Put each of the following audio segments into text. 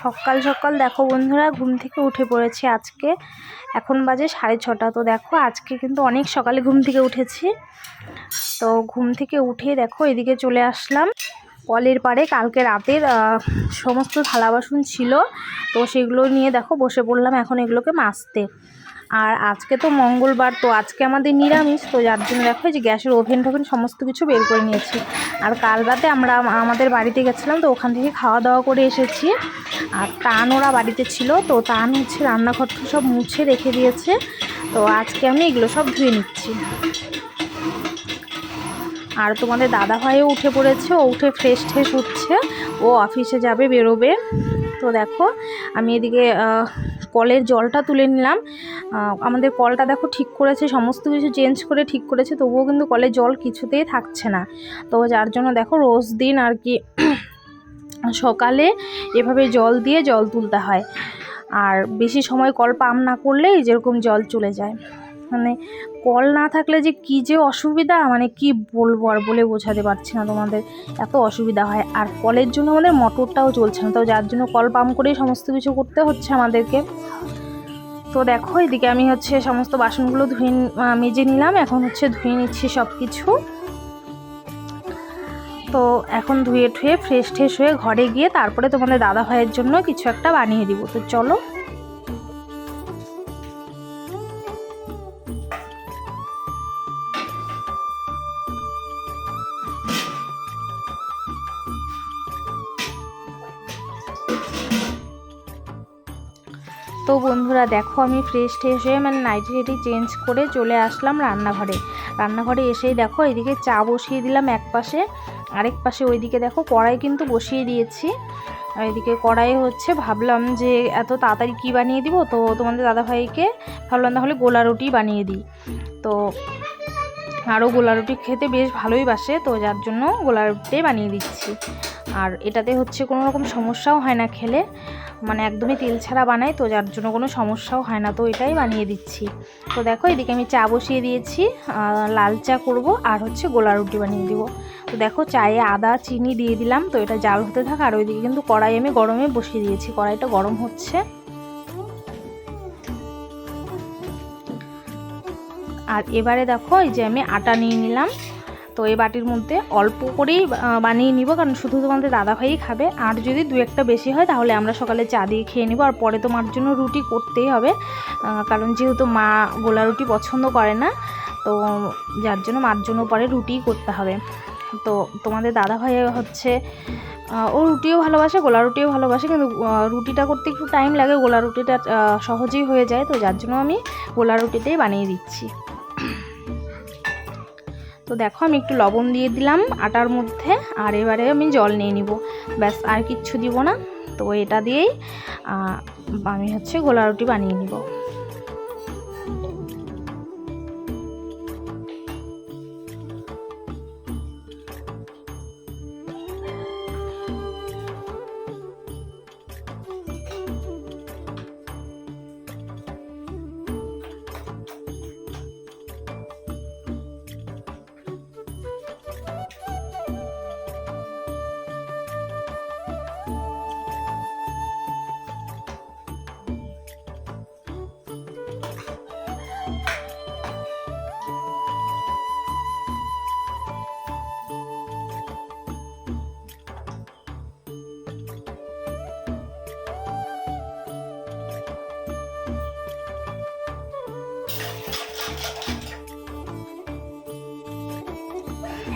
সকাল সকাল দেখো বন্ধুরা, ঘুম থেকে উঠে পড়েছি আজকে। এখন বাজে সাড়ে ছটা। তো দেখো, আজকে কিন্তু অনেক সকালে ঘুম থেকে উঠেছি। তো ঘুম থেকে উঠে দেখো, এদিকে চলে আসলাম। কলের পাড়ে কালকে রাতের সমস্ত থালা বাসন ছিল। তো সেগুলো নিয়ে দেখো, বসে পড়লাম এখন এগুলোকে মাজতে। আর আজকে তো মঙ্গলবার, তো আজকে আমাদের নিরামিষ, তো যার জন্য দেখো যে গ্যাসের ওভেন টোভেন সমস্ত কিছু বের করে নিয়েছি। আর কাল রাতে আমরা আমাদের বাড়িতে গেছিলাম, তো ওখান থেকে খাওয়া দাওয়া করে এসেছি। আর টান ওরা বাড়িতে ছিল, তো টান হচ্ছে রান্নাঘরটা সব মুছে রেখে দিয়েছে। তো আজকে আমি এগুলো সব ধুয়ে নিচ্ছি। আর তোমাদের দাদা ভাইও উঠে পড়েছে, ও উঠে ফ্রেশ ট্রেশ উঠছে, ও অফিসে যাবে, বেরোবে। তো দেখো, আমি এদিকে কলের জলটা তুলে নিলাম। আমাদের কলটা দেখো ঠিক করেছে, সমস্ত কিছু চেঞ্জ করে ঠিক করেছে, তবুও কিন্তু কলের জল কিছুতেই থাকছে না। তো যার জন্য দেখো রোজ দিন আর কি সকালে এভাবে জল দিয়ে জল তুলতে হয়। আর বেশি সময় কল পাম্প না করলেই যেরকম জল চলে যায়। মানে কল না থাকলে যে কী যে অসুবিধা মানে কি বলব আর বলে বোঝাতে পারছি না তোমাদের, এত অসুবিধা হয়। আর কলের জন্য আমাদের মোটরটাও চলছে না, তো যার জন্য কল পাম্প করেই সমস্ত কিছু করতে হচ্ছে আমাদেরকে। তো দেখো, এদিকে আমি হচ্ছে সমস্ত বাসনগুলো ধুয়ে মেজে নিলাম, এখন হচ্ছে ধুয়ে নিচ্ছি সব কিছু তো এখন ধুয়ে ঠুয়ে ফ্রেশ ট্রেশ হয়ে ঘরে গিয়ে তারপরে তোমাদের দাদা ভাইয়ের জন্য কিছু একটা বানিয়ে দিব। তো চলো। তো বন্ধুরা দেখো আমি ফ্রেশ ট্রেশ হয়ে মানে নাইটি নাইটি চেঞ্জ করে চলে আসলাম রান্নাঘরে। রান্নাঘরে এসেই দেখো এদিকে চা বসিয়ে দিলাম এক পাশে আরেক পাশে ওইদিকে দেখো কড়াই কিন্তু বসিয়ে দিয়েছি। এদিকে কড়াই হচ্ছে ভাবলাম যে এত তাড়াতাড়ি কী বানিয়ে দিব? তো তোমাদের দাদাভাইকে ভাবলাম তাহলে গোলা রুটি বানিয়ে দিই। তো আরও গোলা রুটি খেতে বেশ ভালোই বাসে, তো যার জন্য গোলা রুটিটাই বানিয়ে দিচ্ছি। আর এটাতে হচ্ছে কোনো রকম সমস্যাও হয় না খেলে মানে একদমই তেল ছাড়া বানাই তো যার জন্য কোনো সমস্যাও হয় না, তো এটাই বানিয়ে দিচ্ছি। তো দেখো, এদিকে আমি চা বসিয়ে দিয়েছি লাল চা করব আর হচ্ছে গোলা রুটি বানিয়ে দিব। তো দেখো, চায়ে আদা, চিনি দিয়ে দিলাম, তো এটা জাল হতে থাক, আর ওইদিকে কিন্তু কড়াই আমি গরমে বসিয়ে দিয়েছি, কড়াইটা গরম হচ্ছে। আর এবারে দেখো, এই যে আমি আটা নিয়ে নিলাম। তো এই বাটির মধ্যে অল্প করেই বানিয়ে নিব, কারণ শুধু তোমাদের দাদাভাই খাবে। আর যদি দু একটা বেশি হয়, তাহলে আমরা সকালে চা দিয়ে খেয়ে নিব। আর পরে তো মার জন্য রুটি করতেই হবে কারণ যেহেতু মা গোলা রুটি পছন্দ করে না, তো যার জন্য মার জন্য পরে রুটিই করতে হবে। তো তোমাদের দাদাভাই হচ্ছে ও রুটিও ভালোবাসে, গোলা রুটিও ভালোবাসে, কিন্তু রুটিটা করতে একটু টাইম লাগে, গোলা রুটিটা সহজেই হয়ে যায়। তো যার জন্য আমি গোলা রুটিতেই বানিয়ে দিচ্ছি। তো দেখো, আমি একটু লবণ দিয়ে দিলাম আটার মধ্যে, আর এবারে আমি জল নিয়ে নিব। ব্যাস, আর কিচ্ছু দিব না। তো এটা দিয়েই আমি হচ্ছে গোলা রুটি বানিয়ে নিব।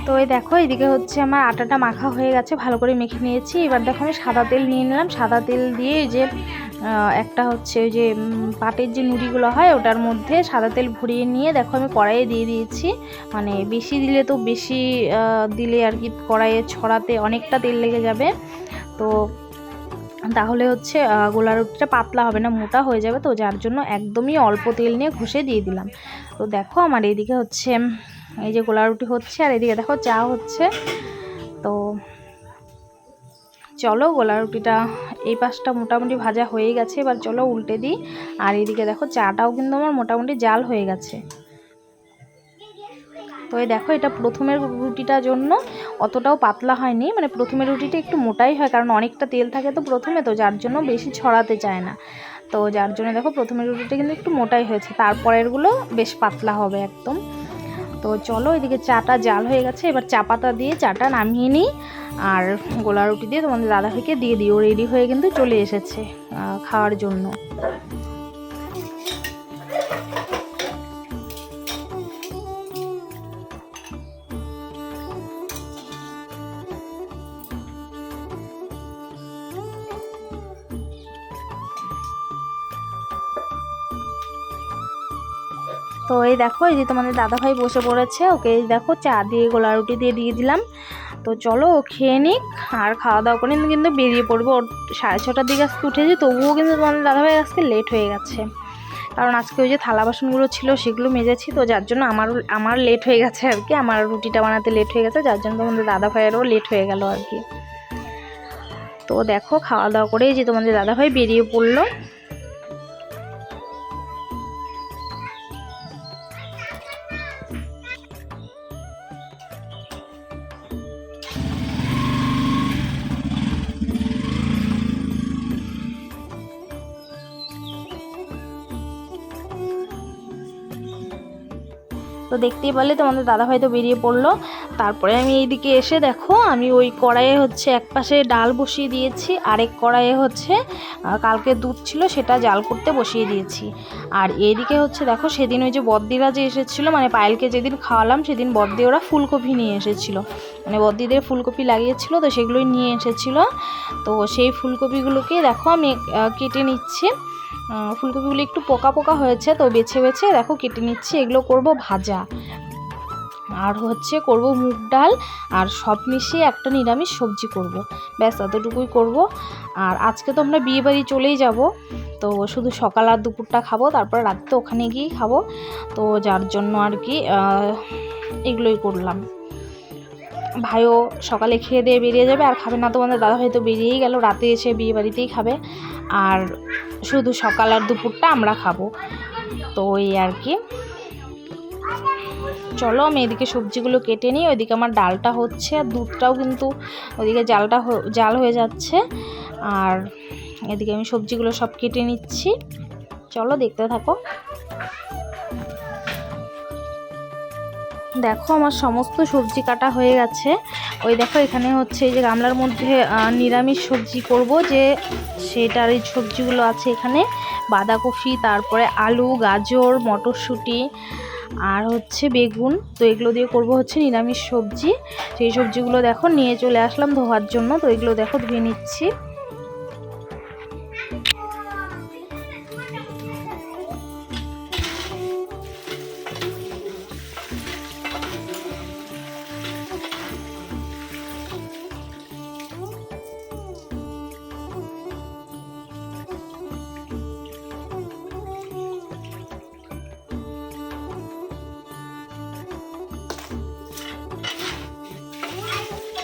তো এই দেখো, এদিকে হচ্ছে আমার আটাটা মাখা হয়ে গেছে, ভালো করে মেখে নিয়েছি। এবার দেখো, আমি সাদা তেল নিয়ে নিলাম। সাদা তেল দিয়ে যে একটা হচ্ছে ওই যে পাটের যে নুড়িগুলো হয়, ওটার মধ্যে সাদা তেল ভরিয়ে নিয়ে দেখো, আমি কড়াইয়ে দিয়ে দিয়েছি। মানে বেশি দিলে তো বেশি দিলে আর কি, কড়াইয়ে ছড়াতে অনেকটা তেল লেগে যাবে। তো তাহলে হচ্ছে গোলা রুটিটা পাতলা হবে না, মোটা হয়ে যাবে। তো যার জন্য একদমই অল্প তেল নিয়ে ঘষে দিয়ে দিলাম। তো দেখো, আমার এইদিকে হচ্ছে এই যে গোলা রুটি হচ্ছে আর এদিকে দেখো চা হচ্ছে। তো চলো গোলা রুটিটা এই পাশটা মোটামুটি ভাজা হয়ে গেছে, এবার চলো উল্টে দিই। আর এদিকে দেখো চাটাও কিন্তু আমার মোটামুটি জাল হয়ে গেছে। তো এই দেখো এটা প্রথমের রুটিটার জন্য অতটাও পাতলা হয়নি মানে প্রথমের রুটিটা একটু মোটাই হয়, কারণ অনেকটা তেল থাকে তো প্রথমে, তো যার জন্য বেশি ছড়াতে চায় না। তো যার জন্য দেখো প্রথমের রুটিটা কিন্তু একটু মোটাই হয়েছে, তারপরেরগুলো বেশ পাতলা হবে একদম। তো চলো এদিকে চাটা জাল হয়ে গেছে, এবার চা পাতা দিয়ে চাটা নামিয়ে নিই। আর গোলা রুটি দিয়ে তোমাদের দাদাভাইকে দিয়ে দিই, ও রেডি হয়ে কিন্তু চলে এসেছে খাওয়ার জন্য। তো এই দেখো, এই যে তোমাদের দাদাভাই বসে পড়েছে, ওকে এই দেখো চা দিয়ে, গোলা রুটি দিয়ে দিয়ে দিলাম। তো চলো ও খেয়ে নিক, আর খাওয়া দাওয়া করে কিন্তু বেরিয়ে পড়ব। ওর সাড়ে ছটার দিকে আজকে উঠেছি, তবুও কিন্তু তোমাদের দাদাভাই আজকে লেট হয়ে গেছে। কারণ আজকে ওই যে থালা বাসনগুলো ছিল, সেগুলো মেজেছি, তো যার জন্য আমার আমার লেট হয়ে গেছে আর কি। আমার রুটিটা বানাতে লেট হয়ে গেছে, যার জন্য তোমাদের দাদা ভাইয়েরও লেট হয়ে গেল আর কি। তো দেখো, খাওয়া দাওয়া করে যে তোমাদের দাদাভাই বেরিয়ে পড়ল। দেখতেই পারলে তোমাদের দাদাভাই তো বেরিয়ে পড়ল। তারপরে আমি এইদিকে এসে দেখো, আমি ওই কড়াইয়ে হচ্ছে এক পাশে ডাল বসিয়ে দিয়েছি, আরেক কড়াইয়ে হচ্ছে কালকে দুধ ছিল সেটা জাল করতে বসিয়ে দিয়েছি। আর এইদিকে হচ্ছে দেখো, সেদিন ওই যে বদ্দিরা যে এসেছিল মানে পায়েলকে যেদিন খাওয়ালাম, সেদিন বদ্দি ওরা ফুলকপি নিয়ে এসেছিল। মানে বদ্দিদের ফুলকপি লাগিয়েছিল, তো সেগুলোই নিয়ে এসেছিল। তো সেই ফুলকপিগুলোকে দেখো আমি কেটে নিচ্ছি। ফুলকপিগুলো একটু পোকা পোকা হয়েছে, তো বেছে বেছে দেখো কেটে নিচ্ছি, এগুলো করব ভাজা। আর হচ্ছে করব মুগ ডাল, আর সব মিশিয়ে একটা নিরামিষ সবজি করব। ব্যাস, এতটুকুই করব। আর আজকে তো আমরা বিয়ে বাড়ি চলেই যাব, তো শুধু সকাল আর দুপুরটা খাব, তারপর রাতে ওখানে গিয়েই খাব। তো যার জন্য আর কি এগুলোই করলাম। ভাইও সকালে খেয়ে দিয়ে বেরিয়ে যাবে, আর খাবে না, তোমাদের দাদা ভাই তো বেরিয়েই গেল, রাতে এসে বিয়ে বাড়িতেই খাবে। আর শুধু সকাল আর দুপুরটা আমরা খাব। তো এই আর কি। চলো আমি এদিকে সবজিগুলো কেটে নিই, ওইদিকে আমার ডালটা হচ্ছে, আর দুধটাও কিন্তু ওইদিকে জালটা জাল হয়ে যাচ্ছে। আর এদিকে আমি সবজিগুলো সব কেটে নিচ্ছি। চলো দেখতে থাকো। দেখো আমার সমস্ত সবজি কাটা হয়ে গেছে। ওই দেখো এখানে হচ্ছে এই যে গামলার মধ্যে নিরামিষ সবজি করব যে সেটার এই সবজিগুলো আছে এখানে। বাঁধাকপি, তারপরে আলু, গাজর, মটরশুঁটি আর হচ্ছে বেগুন। তো এগুলো দিয়ে করব হচ্ছে নিরামিষ সবজি। সেই সবজিগুলো দেখো নিয়ে চলে আসলাম ধোয়ার জন্য। তো এগুলো দেখো ধুয়ে নিচ্ছি।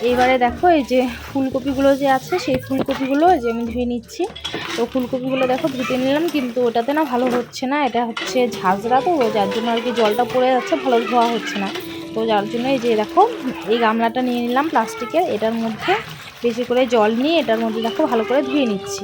এইবারে দেখো এই যে ফুলকপিগুলো যে আছে, সেই ফুলকপিগুলো যে আমি ধুয়ে নিচ্ছি। তো ফুলকপিগুলো দেখো ধুতে নিলাম, কিন্তু ওটাতে না ভালো হচ্ছে না। এটা হচ্ছে ঝাঁঝরা তো যার জন্য আর কি জলটা পড়ে যাচ্ছে, ভালো ধোয়া হচ্ছে না। তো যার জন্য এই যে দেখো, এই গামলাটা নিয়ে নিলাম প্লাস্টিকের। এটার মধ্যে বেশি করে জল নিয়ে এটার মধ্যে দেখো ভালো করে ধুয়ে নিচ্ছি।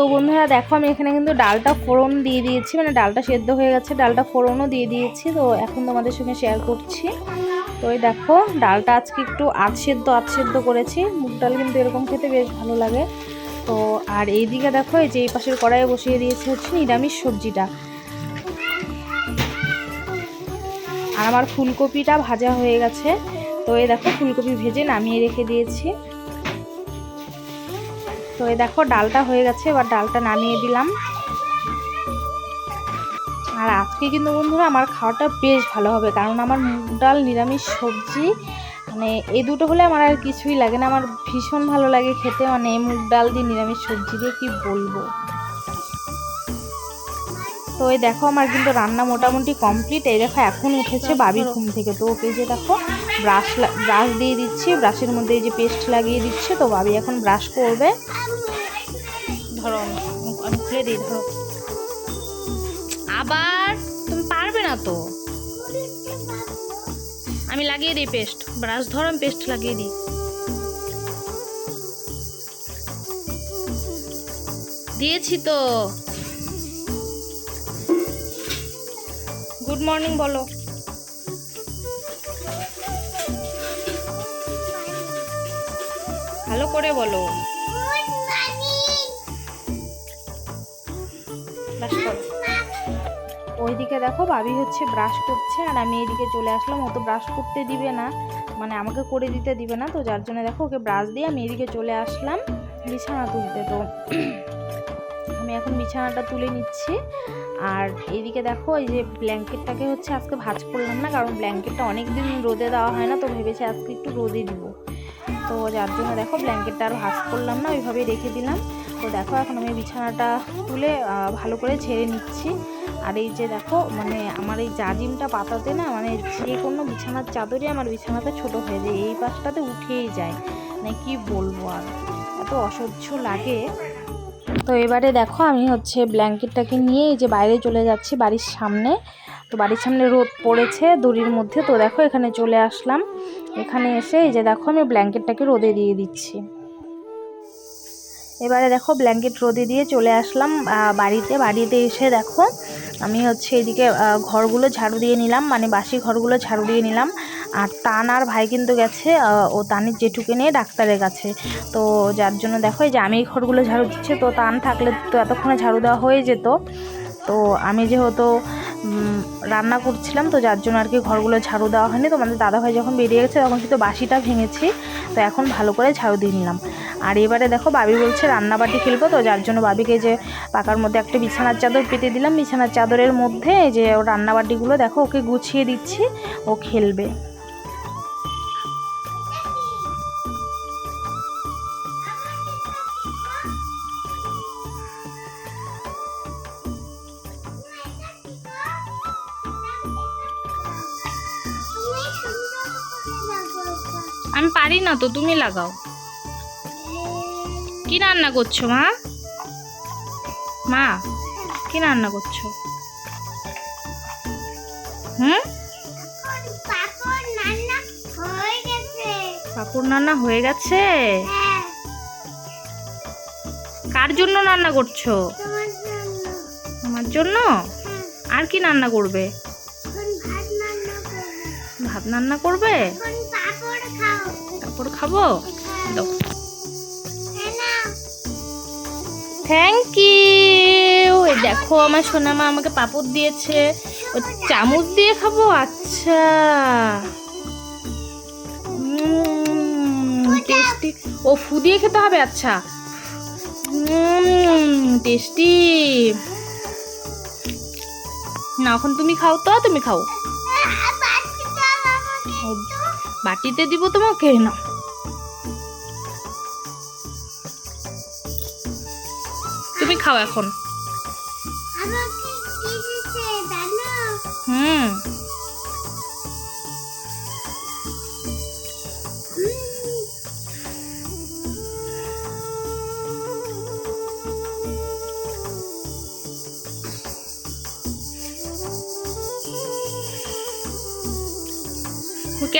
তো বন্ধুরা দেখো আমি এখানে কিন্তু ডালটা ফোড়ন দিয়ে দিয়েছি মানে ডালটা সেদ্ধ হয়ে গেছে, ডালটা ফোড়নও দিয়ে দিয়েছি, তো এখন তোমাদের সঙ্গে শেয়ার করছি। তো এই দেখো, ডালটা আজকে একটু আধ সেদ্ধ আধ সেদ্ধ করেছি, মুগ ডাল কিন্তু এরকম খেতে বেশ ভালো লাগে। তো আর এইদিকে দেখো, এই যে এই পাশের কড়াইয়ে বসিয়ে দিয়েছি হচ্ছে নিরামিষ সবজিটা। আর আমার ফুলকপিটা ভাজা হয়ে গেছে, তো এই দেখো, ফুলকপি ভেজে নামিয়ে রেখে দিয়েছি। তো এই দেখো, ডালটা হয়ে গেছে, এবার ডালটা নামিয়ে দিলাম। আর আজকে কিন্তু বন্ধুরা আমার খাওয়াটা বেশ ভালো হবে, কারণ আমার মুগ ডাল, নিরামিষ সবজি মানে এই দুটো হলে আমার আর কিছুই লাগে না। আমার ভীষণ ভালো লাগে খেতে মানে মুগ ডাল দিয়ে নিরামিষ সবজি দিয়ে কি বলব? তো এই দেখো আমার কিন্তু রান্না মোটামুটি কমপ্লিট এই দেখো এখন উঠেছে বাবি ঘুম থেকে। তো ওকে যে দেখো ব্রাশ ব্রাশ দিয়ে দিচ্ছি। ব্রাশের মধ্যে এই যে পেস্ট লাগিয়ে দিচ্ছে। তো বাবি এখন ব্রাশ করবে। ধরো, আমি খুলে দিই, ধরো। আবার? তুমি পারবে না তো? আমি লাগিয়ে দিই পেস্ট ব্রাশ ধরো পেস্ট লাগিয়ে দিই। দিয়েছি তো। গুড মর্নিং বলো। ভালো করে বলো। ওইদিকে দেখো, ভাবি হচ্ছে ব্রাশ করছে, আর আমি এদিকে চলে আসলাম। ও তো ব্রাশ করতে দিবে না মানে আমাকে করে দিতে দিবে না, তো যার জন্য দেখো ওকে ব্রাশ দিয়ে আমি এদিকে চলে আসলাম বিছানা তুলতে। তো আমি এখন বিছানাটা তুলে নিচ্ছি। আর এদিকে দেখো, এই যে ব্ল্যাঙ্কেটটাকে হচ্ছে আজকে ভাঁজ করলাম না, কারণ ব্ল্যাঙ্কেটটা অনেক দিন রোদে দেওয়া হয় না, তো ভেবেছি আজকে একটু রোদে দিব। তো যার জন্য দেখো, ব্ল্যাঙ্কেটটা আর ভাঁজ করলাম না, ওইভাবেই রেখে দিলাম। তো দেখো, এখন আমি বিছানাটা তুলে ভালো করে ছেড়ে নিচ্ছি। আর এই যে দেখো মানে আমার এই জাজিমটা পাতাতে না মানে যে কোনো বিছানার চাদরই আমার বিছানাতে ছোট হয়ে যায়, এই পাশটাতে উঠেই যায়। মানে কি বলব আর, এত অসহ্য লাগে। তো এবারে দেখো আমি হচ্ছে ব্ল্যাঙ্কেটটাকে নিয়ে এই যে বাইরে চলে যাচ্ছি বাড়ির সামনে। তো বাড়ির সামনে রোদ পড়েছে দড়ির মধ্যে। তো দেখো এখানে চলে আসলাম। এখানে এসে এই যে দেখো আমি ব্ল্যাঙ্কেটটাকে রোদে দিয়ে দিচ্ছি। এবারে দেখো ব্ল্যাঙ্কেট রোদে দিয়ে চলে আসলাম বাড়িতে। বাড়িতে এসে দেখো আমি হচ্ছে এদিকে ঘরগুলো ঝাড়ু দিয়ে নিলাম। মানে বাসি ঘরগুলো ঝাড়ু দিয়ে নিলাম। আর তান আর ভাই কিন্তু গেছে ও তানের জেঠুকে নিয়ে ডাক্তারের কাছে। তো যার জন্য দেখো যে আমি এই ঘরগুলো ঝাড়ু দিচ্ছে, তো তান থাকলে তো এতক্ষণে ঝাড়ু দেওয়া হয়ে যেত। তো আমি যেহেতু রান্না করছিলাম, তো যার জন্য আর কি ঘরগুলো ঝাড়ু দেওয়া হয়নি। তো তোমাদের দাদাভাই যখন বেরিয়ে গেছে, তখন কিন্তু বাসিটা ভেঙেছি, তো এখন ভালো করে ঝাড়ু দিয়ে নিলাম। আর এবারে দেখো, বাবি বলছে রান্নাবাটি খেলব, তো যার জন্য বাবিকে যে পাকার মধ্যে একটা বিছানার চাদর পেতে দিলাম। বিছানার চাদরের মধ্যে যে ও রান্নাবাটিগুলো, দেখো, ওকে গুছিয়ে দিচ্ছি, ও খেলবে। আমি পারি না তো তুমি লাগাও। কি রান্না করছ মা? মা কি রান্না করছ? হুম? পাপড় রান্না হয়ে গেছে? কার জন্য রান্না করছ? আমার জন্য। আর কি রান্না করবে? রান্না করবে? তারপর খাব। থ্যাংক ইউ দেখো আমার সোনামা আমাকে পাপড় দিয়েছে। ও চামচ দিয়ে খাব? আচ্ছা। টেস্টি ও ফু দিয়ে খেতে হবে? আচ্ছা। টেস্টি না এখন তুমি খাও তো তুমি খাও। বাটিতে দিব তোমাকে না তুমি খাও এখন। হুম।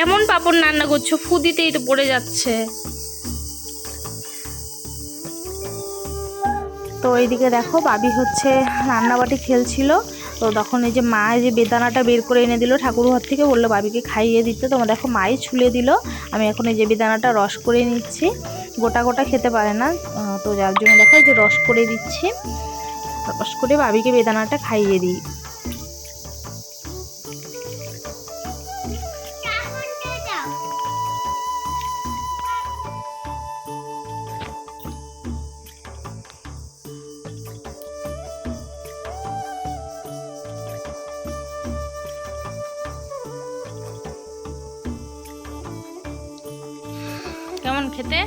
কেমন পাপড় রান্না করছ? ফু দিতেই তো পড়ে যাচ্ছে। তো এইদিকে দেখো, বাবি হচ্ছে রান্নাবাটি খেলছিল। তো তখন এই যে মা যে বেদানাটা বের করে এনে দিল ঠাকুর ঘর থেকে, বলল বাবিকে খাইয়ে দিতে। তো দেখো, মাই ছুলে দিল। আমি এখন এই যে বেদানাটা রস করে নিচ্ছি। গোটা গোটা খেতে পারে না। তো যার জন্য দেখো যে রস করে দিচ্ছি। রস করে বাবিকে বেদানাটা খাইয়ে দিই। কেমন খেতে?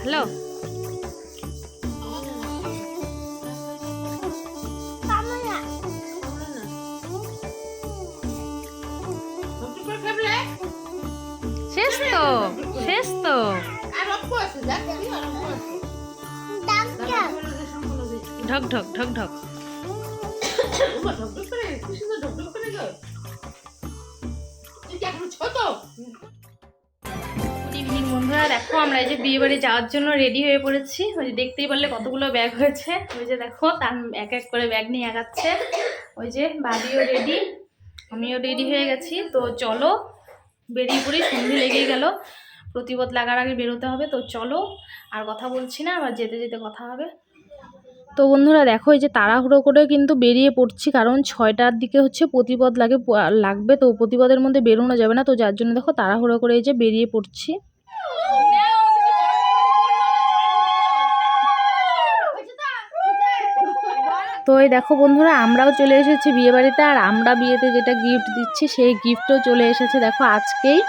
হ্যালো শেষ তো শেষ তো। ঢক ঢক ঢক ঢক। গুড ইভিনিং বন্ধুরা দেখো, আমরা এই যে বিয়ে বাড়ি যাওয়ার জন্য রেডি হয়ে পড়েছি। ওই যে দেখতেই পারলে কতগুলো ব্যাগ হয়েছে। ওই যে দেখো, তার এক এক করে ব্যাগ নিয়ে আগাচ্ছে। ওই যে বাড়িও রেডি আমিও রেডি হয়ে গেছি। তো চলো, বেরিয়ে পড়ি, সন্ধে লেগেই গেল। প্রতিবাদ লাগার আগে বেরোতে হবে, তো চলো, আর কথা বলছি না, আবার যেতে যেতে কথা হবে। তো বন্ধুরা, দেখো, এই যে তাড়াহুড়ো করে কিন্তু বেরিয়ে পড়ছি, কারণ ছয়টার দিকে হচ্ছে প্রতিপদ লাগে লাগবে। তো প্রতিপদের মধ্যে বেরোনো যাবে না, তো যার জন্য দেখো তাড়াহুড়ো করে এই যে বেরিয়ে পড়ছি। তো এই দেখো বন্ধুরা, আমরাও চলে এসেছি বিয়ে বাড়িতে আর আমরা বিয়েতে যেটা গিফট দিচ্ছি সেই গিফটও চলে এসেছে দেখো আজকেই।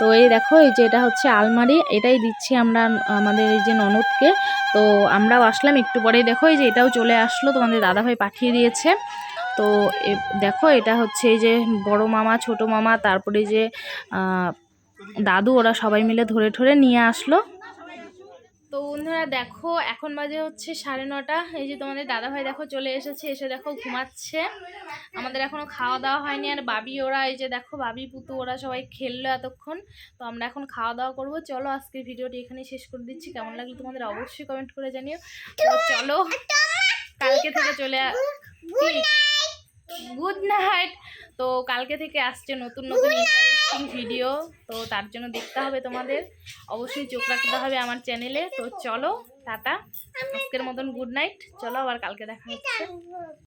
তো এই দেখো, এই যে এটা হচ্ছে আলমারি, এটাই দিচ্ছি আমরা আমাদের এই যে ননদকে। তো আমরাও আসলাম, একটু পরেই দেখো, এই যে এটাও চলে আসলো, তোমাদের দাদাভাই পাঠিয়ে দিয়েছে। তো দেখো, এটা হচ্ছে এই যে বড় মামা, ছোট মামা, তারপরে যে দাদু, ওরা সবাই মিলে ধরে ধরে নিয়ে আসলো। তো বন্ধুরা দেখো এখন বাজে হচ্ছে সাড়ে নটা। এই যে তোমাদের দাদাভাই দেখো চলে এসেছে এসে দেখো ঘুমাচ্ছে। আমাদের এখনও খাওয়া দাওয়া হয়নি আর বাবি ওরা এই যে দেখো বাবি পুতু ওরা সবাই খেললো এতক্ষণ। তো আমরা এখন খাওয়া দাওয়া করব। চলো আজকের ভিডিওটি এখানেই শেষ করে দিচ্ছি। কেমন লাগল তোমাদের অবশ্যই কমেন্ট করে জানিও। তো চলো কালকে থেকে চলে গুড নাইট। তো কালকে থেকে আসছে নতুন নতুন ইন্টারেস্টিং ভিডিও তো তার জন্য দেখতে হবে তোমাদের। অবশ্যই চোখ রাখতে হবে আমার চ্যানেলে। তো চলো টাটা। আজকের মতন গুড নাইট। চলো আবার কালকে দেখা হচ্ছে।